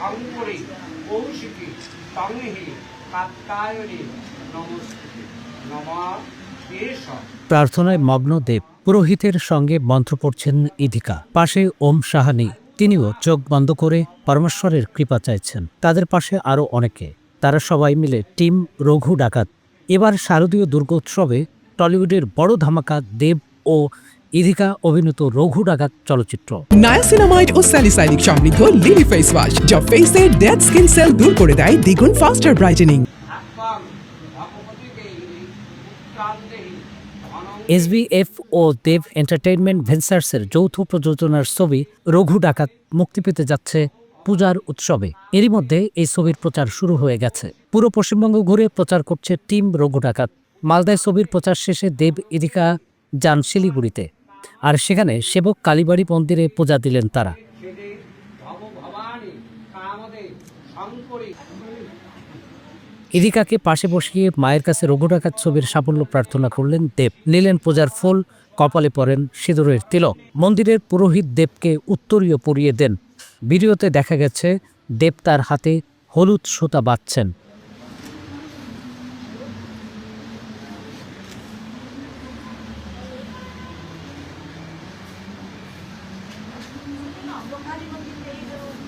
তংহি নমা প্রার্থনায় মগ্ন দেব। পুরোহিতের সঙ্গে মন্ত্র পড়ছেন ইধিকা। পাশে ওম সাহানি। তিনিও চোখ বন্ধ করে পরমেশ্বরের কৃপা চাইছেন। তাদের পাশে আরও অনেকে। তারা সবাই মিলে টিম রঘু ডাকাত। এবার শারদীয় দুর্গোৎসবে টলিউডের বড় ধামাকা দেব ও ইধিকা অভিনীত রঘু ডাকাত চলচ্চিত্র। নায়াসিনামাইড ও স্যালিসাইলিক সমৃদ্ধ লিলি ফেস ওয়াশ যা ফেসের ডেড স্কিন সেল দূর করে দেয় দ্বিগুণ ফাস্টার ব্রাইটেনিং। এসবিএফ ও দেব এন্টারটেইনমেন্ট ভেঞ্চার্সের যৌথ প্রযোজনার ছবি রঘু ডাকাত মুক্তি পেতে যাচ্ছে পূজার উৎসবে। এরই মধ্যে এই ছবির প্রচার শুরু হয়ে গেছে। পুরো পশ্চিমবঙ্গ ঘুরে প্রচার করছে টিম রঘু ডাকাত। মালদায় ছবির প্রচার শেষে দেব ইদিকা যান শিলিগুড়িতে। আর সেখানে সেবক কালীবাড়ি মন্দিরে পূজা দিলেন তারা। ইদিকাকে পাশে বসিয়ে মায়ের কাছে রঘু ডাকাত ছবির সাফল্য প্রার্থনা করলেন দেব। নিলেন পূজার ফুল, কপালে পরেন সিঁদুরের তিলক। মন্দিরের পুরোহিত দেবকে উত্তরীয় পরিয়ে দেন। ভিডিওতে দেখা গেছে, দেব তার হাতে হলুদ সুতা বাঁধছেন। vontade não me